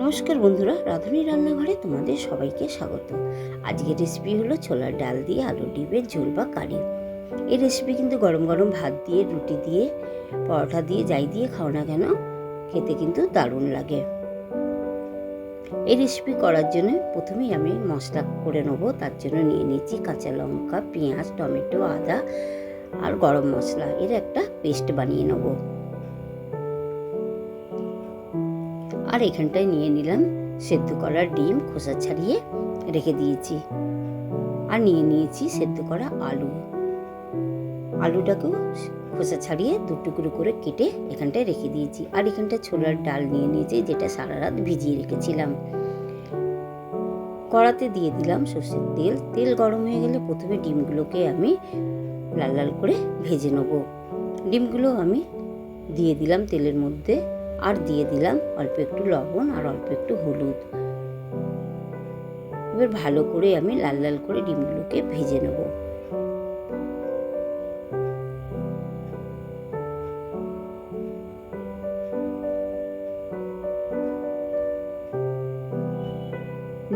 নমস্কার বন্ধুরা, রাঁধুনি রান্নাঘরে তোমাদের সবাইকে স্বাগত। আজকের রেসিপি হলো ছোলার ডাল দিয়ে আলু ডিমের ঝোল বা কারি। এই রেসিপি কিন্তু গরম গরম ভাত দিয়ে, রুটি দিয়ে, পরোটা দিয়ে, যাই দিয়ে খাও না কেন, খেতে কিন্তু দারুণ লাগে। এই রেসিপি করার জন্য প্রথমেই আমি মশলা করে নেব, তার জন্য নিয়ে নিচ্ছি কাঁচা লঙ্কা, পেঁয়াজ, টমেটো, আদা আর গরম মশলা। এর একটা পেস্ট বানিয়ে নেব। আর এখানটায় নিয়ে নিলাম সেদ্ধ করা ডিম, খোসা ছাড়িয়ে রেখে দিয়েছি। আর নিয়ে নিয়েছি সেদ্ধ করা আলু। আলুটাকেও খোসা ছাড়িয়ে দু টুকরো করে কেটে এখানটায় রেখে দিয়েছি। আর এখানটায় ছোলার ডাল নিয়ে নিয়েছি, যেটা সারা রাত ভিজিয়ে রেখেছিলাম। কড়াতে দিয়ে দিলাম সর্ষের তেল। তেল গরম হয়ে গেলে প্রথমে ডিমগুলোকে আমি লাল লাল করে ভেজে নেব। ডিমগুলো আমি দিয়ে দিলাম তেলের মধ্যে। আর দিয়ে দিলাম অল্প একটু লবণ আর অল্প একটু হলুদ। এবার ভালো করে আমি লাল লাল করে ডিমগুলোকে ভেজে নেব।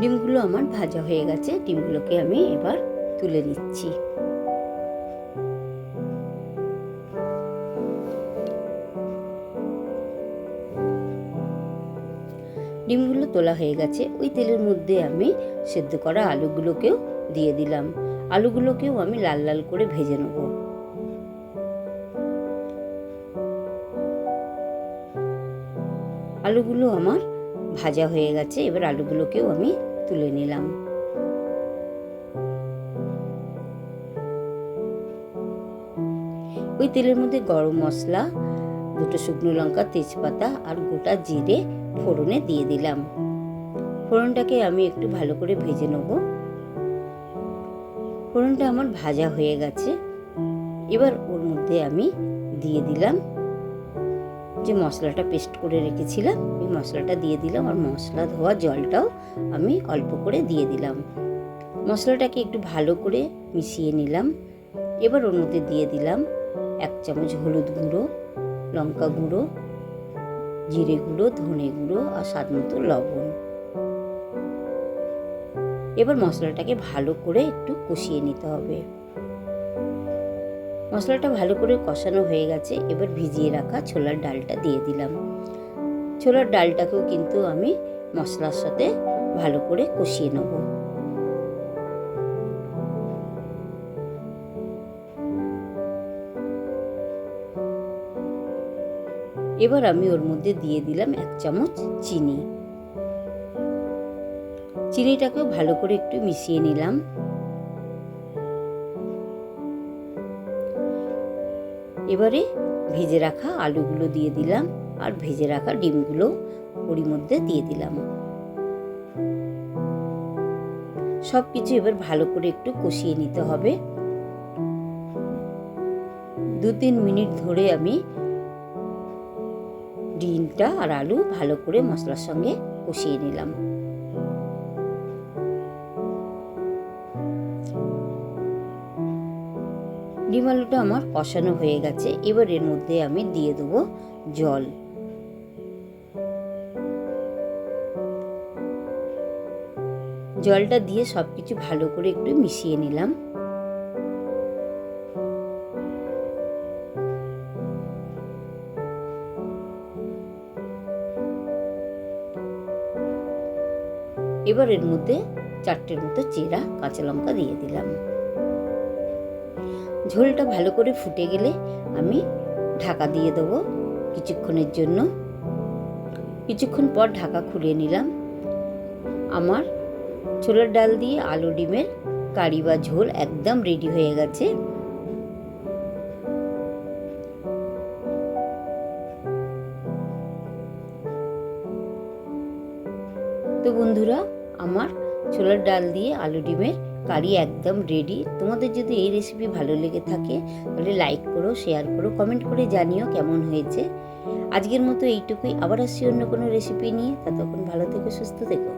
ডিমগুলো আমার ভাজা হয়ে গেছে, ডিমগুলোকে আমি এবার তুলে নিচ্ছি। ডিমগুলো তোলা হয়ে গেছে। ওই তেলের মধ্যে আমি সেদ্ধ করা আলুগুলোকেও দিয়ে দিলাম। আলুগুলোকেও আমি লাল লাল করে ভেজে নেব। আলুগুলো আমার ভাজা হয়ে গেছে। এবার আলুগুলোকেও আমি তুলে নিলাম। ওই তেলের মধ্যে গরম মশলা, দুটো শুকনো লঙ্কা, তেজপাতা আর গোটা জিরে ফোড়নে দিয়ে দিলাম। ফোড়নটাকে আমি একটু ভালো করে ভেজে নেব। ফোড়নটা আমার ভাজা হয়ে গেছে। এবার ওর মধ্যে আমি দিয়ে দিলাম যে মশলাটা পেস্ট করে রেখেছিলাম, এই মশলাটা দিয়ে দিলাম আর মশলা ধোয়া জলটাও আমি অল্প করে দিয়ে দিলাম। মশলাটাকে একটু ভালো করে মিশিয়ে নিলাম। এবার ওর মধ্যে দিয়ে দিলাম এক চামচ হলুদ গুঁড়ো, লঙ্কা গুঁড়ো জিরে গুঁড়ো, ধনে গুঁড়ো আর স্বাদ মতো লবণ। এবার মশলাটাকে ভালো করে একটু কষিয়ে নিতে হবে। মশলাটা ভালো করে কষানো হয়ে গেছে, এবার ভিজিয়ে রাখা ছোলার ডালটা দিয়ে দিলাম। ছোলার ডালটাকেও কিন্তু আমি মশলার সাথে ভালো করে কষিয়ে নেব। এবার আমি ওর মধ্যে দিয়ে দিলাম এক চামচ চিনি। চিনিটাকেও ভালো করে একটু মিশিয়ে নিলাম। এবারে ভেজে রাখা আলুগুলো দিয়ে দিলাম আর ভেজে রাখা ডিমগুলো ওরই মধ্যে দিয়ে দিলাম। সব কিছু এবার ভালো করে একটু কষিয়ে নিতে হবে। দু তিন মিনিট ধরে আমি ডিমটা আর আলু ভালো করে মশলার সঙ্গে কষিয়ে নিলাম। ডিম আলুটা আমার কষানো হয়ে গেছে। এবার এর মধ্যে আমি দিয়ে দেবো জল। জলটা দিয়ে সব কিছু ভালো করে একটু মিশিয়ে নিলাম। এবার এর মধ্যে চারটের মতো চেরা, কাঁচা লঙ্কা দিয়ে দিলাম। ঝোলটা ভালো করে ফুটে গেলে আমি ঢাকা দিয়ে দেবো কিছুক্ষণের জন্য। কিছুক্ষণ পর ঢাকা খুলে নিলাম। আমার ছোলার ডাল দিয়ে আলু ডিমের কারি বা ঝোল একদম রেডি হয়ে গেছে। তো বন্ধুরা আমার ছোলার ডাল দিয়ে আলু ডিমের কারি একদম রেডি তোমাদের যদি এই রেসিপি ভালো লেগে থাকে, তাহলে লাইক করো শেয়ার করো কমেন্ট করে জানিও কেমন হয়েছে। আজকের মতো এইটুকুই। আবার আসছি অন্য কোনো রেসিপি নিয়ে। ততক্ষণ ভালো থেকো, সুস্থ থেকো।